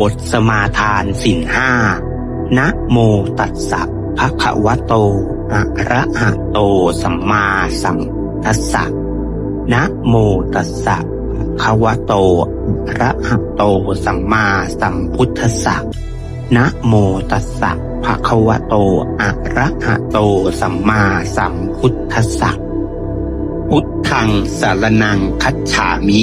บทสมาทานสินห้านะโมตัสสะภะคะวะโตอะระหะโตสัมมาสัมพุทธัสสะนะโมตัสสะภะคะวะโตอะระหะโตสัมมาสัมพุทธัสสะนะโมตัสสะภะคะวะโตอะระหะโตสัมมาสัมพุทธัสสะพุทธังสารนังคัจฉามิ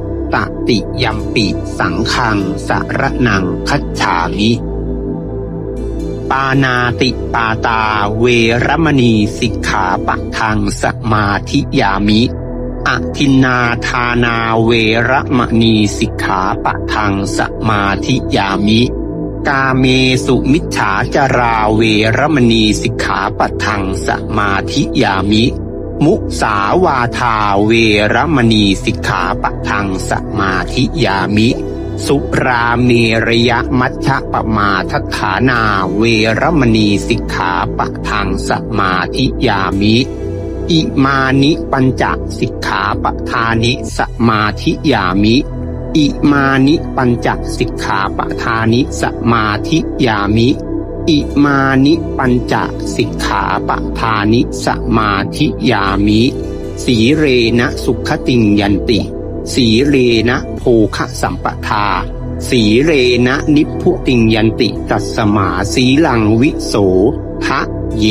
ตติยัมปิสังฆังสารนังคัจฉามิ ปานาติปาตาเวรมณีสิกขาปะทังสมาธิยามิอทินนาทานาเวรมณีสิกขาปะทังสมาธิยามิ กาเมสุมิจฉาจาราเวรมณีสิกขาปะทังสมาธิยามิ มุสาวาทาเวรมณีสิกขาปะทังสมาธิยามิ สุราเมรยมัชฌะปมาทัฐานาเวรมณีสิกขาปะทังสมาธิยามิอิมานิปัญจสิกขาปะทานิสมาธิยามิ อิมานิปัญจสิกขาปะทานิสมาธิยามิ อิมานิปัญจสิกขาปะทานิสมาธิยามิ สีเรนะสุขติงยันติ สีเรนะโภคะสัมปทา สีเรนะนิพพุติงยันติ ตัสมาสีลังวิโสทะเย